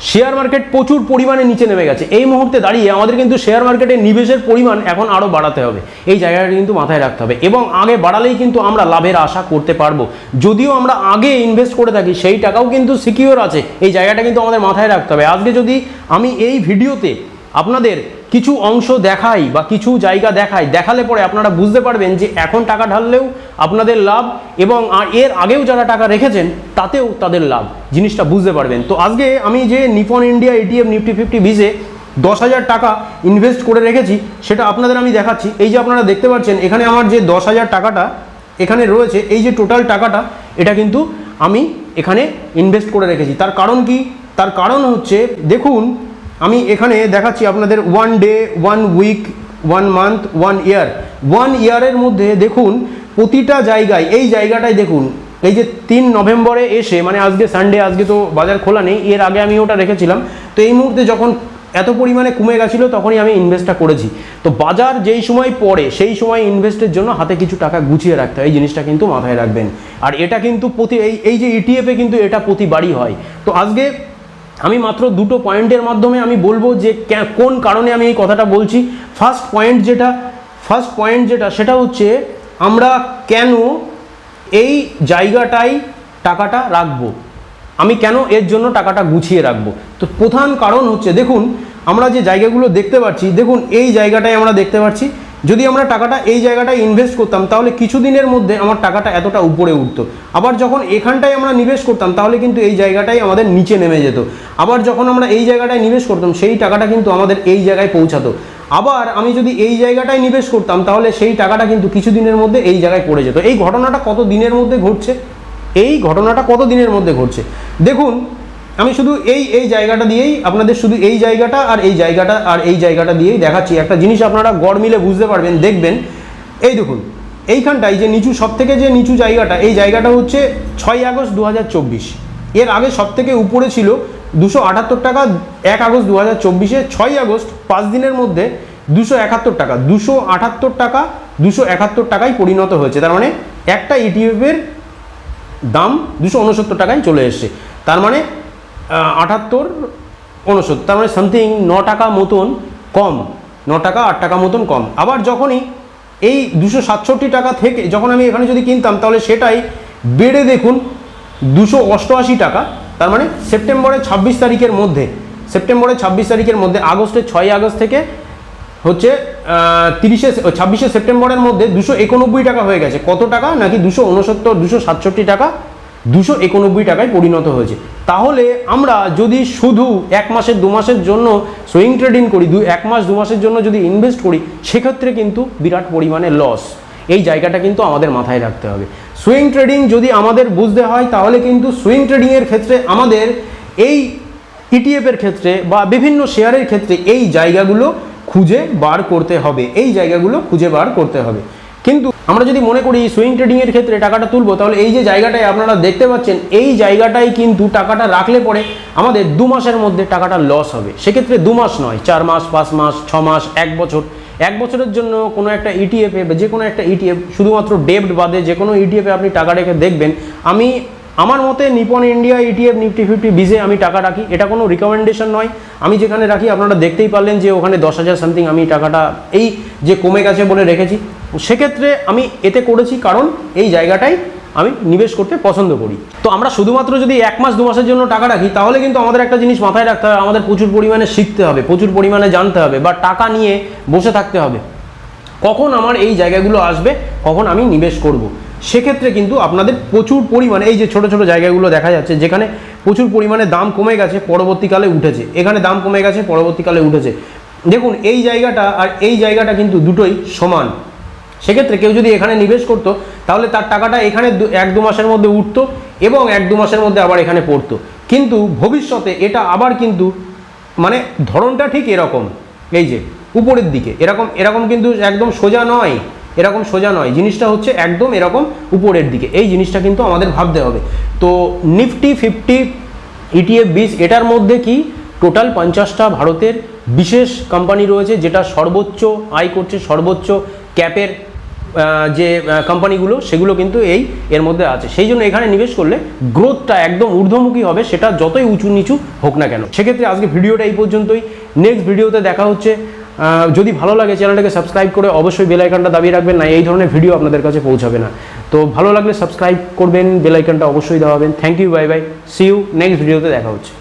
Share market প্রচুর পরিমাণে নিচে নেমে গেছে। এই মুহূর্তে দাঁড়িয়ে আমাদের কিন্তু শেয়ার মার্কেটের নিবেশের পরিমাণ এখন আরও বাড়াতে হবে। এই জায়গাটা কিন্তু মাথায় রাখতে হবে। এবং আগে বাড়ালেই কিন্তু আমরা লাভের আশা করতে পারব। যদিও আমরা আগে ইনভেস্ট করে থাকি, সেই টাকাও কিন্তু সিকিওর আছে। এই জায়গাটা কিন্তু আমাদের মাথায় রাখতে হবে। আজকে যদি আমি এই ভিডিওতে আপনাদের কিছু অংশ দেখাই বা কিছু জায়গা দেখাই, দেখালে পরে আপনারা বুঝতে পারবেন যে এখন টাকা ঢাললেও আপনাদের লাভ এবং আর এর আগেও যারা টাকা রেখেছেন, তাতেও তাদের লাভ। জিনিসটা বুঝতে পারবেন। তো আজকে আমি যে Nippon India ETF Nifty fifty ভিসে দশ হাজার টাকা ইনভেস্ট করে রেখেছি, সেটা আপনাদের আমি দেখাচ্ছি। এই যে আপনারা দেখতে পাচ্ছেন, এখানে আমার যে দশ হাজার টাকাটা এখানে রয়েছে, এই যে টোটাল টাকাটা, এটা কিন্তু আমি এখানে ইনভেস্ট করে রেখেছি। তার কারণ কি? তার কারণ হচ্ছে, দেখুন আমি এখানে দেখাচ্ছি আপনাদের one day one week one month one year one ইয়ারের মধ্যে দেখুন, প্রতিটা জায়গায়, এই জায়গাটায় দেখুন, এই যে তিন নভেম্বরে এসে মানে আজকে সানডে আজকে তো বাজার খোলা নেই, এর আগে আমি ওটা রেখেছিলাম। তো এই মুহূর্তে যখন এত পরিমাণে কমে গেছিল, তখনই আমি ইনভেস্টটা করেছি। তো বাজার যেই সময় পড়ে, সেই সময় ইনভেস্টের জন্য হাতে কিছু টাকা গুছিয়ে রাখতে হয়, এই জিনিসটা কিন্তু মাথায় রাখবেন। আর এটা কিন্তু প্রতি, এই এই যে ইটিএফে কিন্তু এটা প্রতিবারই হয়। তো আজকে আমি মাত্র দুটো পয়েন্টের মাধ্যমে আমি বলব যে কোন কারণে আমি এই কথাটা বলছি। ফার্স্ট পয়েন্ট যেটা ফার্স্ট পয়েন্ট যেটা, সেটা হচ্ছে আমরা কেন এই জায়গাটায় টাকাটা রাখব? আমি কেন এর জন্য টাকাটা গুছিয়ে রাখব? তো প্রধান কারণ হচ্ছে, দেখুন, আমরা যে জায়গাগুলো দেখতে পাচ্ছি, দেখুন, এই জায়গাটায় আমরা দেখতে পাচ্ছি যদি আমরা টাকাটা এই জায়গাটায় ইনভেস্ট করতাম, তাহলে কিছুদিনের মধ্যে আমার টাকাটা এতটা উপরে উঠতো। আবার যখন এখানটায় আমরা নিবেশ করতাম, তাহলে কিন্তু এই জায়গাটাই আমাদের নিচে নেমে যেত। আবার যখন আমরা এই জায়গাটায় নিবেশ করতাম, সেই টাকাটা কিন্তু আমাদের এই জায়গায় পৌঁছাতো। আবার আমি যদি এই জায়গাটায় নিবেশ করতাম, তাহলে সেই টাকাটা কিন্তু কিছুদিনের মধ্যে এই জায়গায় পড়ে যেত। এই ঘটনাটা কত দিনের মধ্যে ঘটছে? এই ঘটনাটা কত দিনের মধ্যে ঘটছে? দেখুন আমি শুধু এই এই জায়গাটা দিয়েই আপনাদের শুধু এই জায়গাটা আর এই জায়গাটা আর এই জায়গাটা দিয়েই দেখাচ্ছি। একটা জিনিস আপনারা গড় মিলে বুঝতে পারবেন, দেখবেন। এই দেখুন, এইখানটায় যে নিচু সব থেকে যে নিচু জায়গাটা, এই জায়গাটা হচ্ছে ছয় আগস্ট দু হাজার চব্বিশ। এর আগে সব থেকে উপরে ছিল দুশো আটাত্তর টাকা, এক আগস্ট দু হাজার চব্বিশে ছয় আগস্ট, পাঁচ দিনের মধ্যে দুশো একাত্তর টাকা, দুশো আটাত্তর টাকা, দুশো একাত্তর টাকায় পরিণত হয়েছে। তার মানে একটা ইটিএফের দাম দুশো উনসত্তর টাকায় চলে এসছে। তার মানে আটাত্তর, উনসত্তর, তার মানে সামথিং ন টাকা মতন কম, ন টাকা, আট টাকা মতন কম। আবার যখনই এই দুশো সাতষট্টি টাকা থেকে, যখন আমি এখানে যদি কিনতাম, তাহলে সেটাই বেড়ে দেখুন দুশো অষ্টআশি টাকা, তার মানে সেপ্টেম্বরের ছাব্বিশ তারিখের মধ্যে, সেপ্টেম্বরের ছাব্বিশ তারিখের মধ্যে, আগস্টের ছয় আগস্ট থেকে হচ্ছে তিরিশে ছাব্বিশে সেপ্টেম্বরের মধ্যে দুশো টাকা হয়ে গেছে। কত টাকা? নাকি দুশো উনসত্তর, দুশো সাতষট্টি টাকা? দুশো একানব্বই টাকায় পরিণত হয়েছে। তাহলে আমরা যদি শুধু এক মাসের, দু মাসের জন্য সুইং ট্রেডিং করি, দু, এক মাস, দু মাসের জন্য যদি ইনভেস্ট করি, সেক্ষেত্রে কিন্তু বিরাট পরিমাণে লস এই জায়গাটা কিন্তু আমাদের মাথায় রাখতে হবে। সুইং ট্রেডিং যদি আমাদের বুঝতে হয়, তাহলে কিন্তু সুইং ট্রেডিংয়ের ক্ষেত্রে আমাদের এই ইটিএফের ক্ষেত্রে বা বিভিন্ন শেয়ারের ক্ষেত্রে এই জায়গাগুলো খুঁজে বার করতে হবে। এই জায়গাগুলো খুঁজে বার করতে হবে। কিন্তু আমরা যদি মনে করি সুইং ট্রেডিংয়ের ক্ষেত্রে টাকাটা তুলবো, তাহলে এই যে জায়গাটায় আপনারা দেখতে পাচ্ছেন, এই জায়গাটায় কিন্তু টাকাটা রাখলে পরে আমাদের দু মাসের মধ্যে টাকাটা লস হবে। সেক্ষেত্রে দু মাস নয়, চার মাস, পাঁচ মাস, ছ মাস, এক বছর। এক বছরের জন্য কোনো একটা ইটিএফে বা যে কোনো একটা ইটিএফ শুধুমাত্র ডেব্ট বাদে যে কোনো ইটিএফে আপনি টাকা রেখে দেখবেন, আমি, আমার মতে Nippon India ETF Nifty fifty বিজে আমি টাকা রাখি। এটা কোনো রিকমেন্ডেশন নয়। আমি যেখানে রাখি, আপনারা দেখতেই পারলেন যে ওখানে দশ হাজার সামথিং আমি টাকাটা এই যে কমে গেছে বলে রেখেছি। সেক্ষেত্রে আমি এতে করেছি কারণ এই জায়গাটাই আমি নিবেশ করতে পছন্দ করি। তো আমরা শুধুমাত্র যদি এক মাস, দু মাসের জন্য টাকা রাখি, তাহলে কিন্তু আমাদের একটা জিনিস মাথায় রাখতে হবে, আমাদের প্রচুর পরিমাণে শিখতে হবে, প্রচুর পরিমাণে জানতে হবে বা টাকা নিয়ে বসে থাকতে হবে। কখন আমার এই জায়গাগুলো আসবে, কখন আমি নিবেশ করব। সেক্ষেত্রে কিন্তু আপনাদের প্রচুর পরিমাণে, এই যে ছোট ছোট জায়গাগুলো দেখা যাচ্ছে, যেখানে প্রচুর পরিমাণে দাম কমে গেছে, পরবর্তীকালে উঠেছে। এখানে দাম কমে গেছে, পরবর্তীকালে উঠেছে। দেখুন, এই জায়গাটা আর এই জায়গাটা কিন্তু দুটোই সমান। সেক্ষেত্রে কেউ যদি এখানে নিবেশ করতো, তাহলে তার টাকাটা এখানে এক দু মাসের মধ্যে উঠতো এবং এক দু মাসের মধ্যে আবার এখানে পড়তো। কিন্তু ভবিষ্যতে এটা আবার কিন্তু মানে ধরনটা ঠিক এরকম। এই যে, উপরের দিকে। এরকম এরকম কিন্তু একদম সোজা নয়। এরকম সোজা নয়। জিনিসটা হচ্ছে একদম এরকম উপরের দিকে। এই জিনিসটা কিন্তু আমাদের ভাবতে হবে। তো নিফটি, ফিফটি, ইটিএফ বিশ এটার মধ্যে কি টোটাল পঞ্চাশটা ভারতের বিশেষ কোম্পানি রয়েছে, যেটা সর্বোচ্চ আয় করছে, সর্বোচ্চ ক্যাপের যে কোম্পানিগুলো সেগুলো কিন্তু এই, এর মধ্যে আছে। সেই জন্য এখানে নিবেশ করলে গ্রোথটা একদম ঊর্ধ্বমুখী হবে, সেটা যতই উঁচু নিচু হোক না কেন। সেক্ষেত্রে আজকে ভিডিওটা এই পর্যন্তই। নেক্সট ভিডিওতে দেখা হচ্ছে। যদি ভালো লাগে চ্যানেলটাকে সাবস্ক্রাইব করে অবশ্যই বেলাইকানটা দাবিয়ে রাখবেন, না, এই ধরনের ভিডিও আপনাদের কাছে পৌঁছাবে না। তো ভালো লাগলে সাবস্ক্রাইব করবেন বেলাইকানটা অবশ্যই দাবাবেন thank you bye bye see you next ভিডিওতে দেখা হচ্ছে।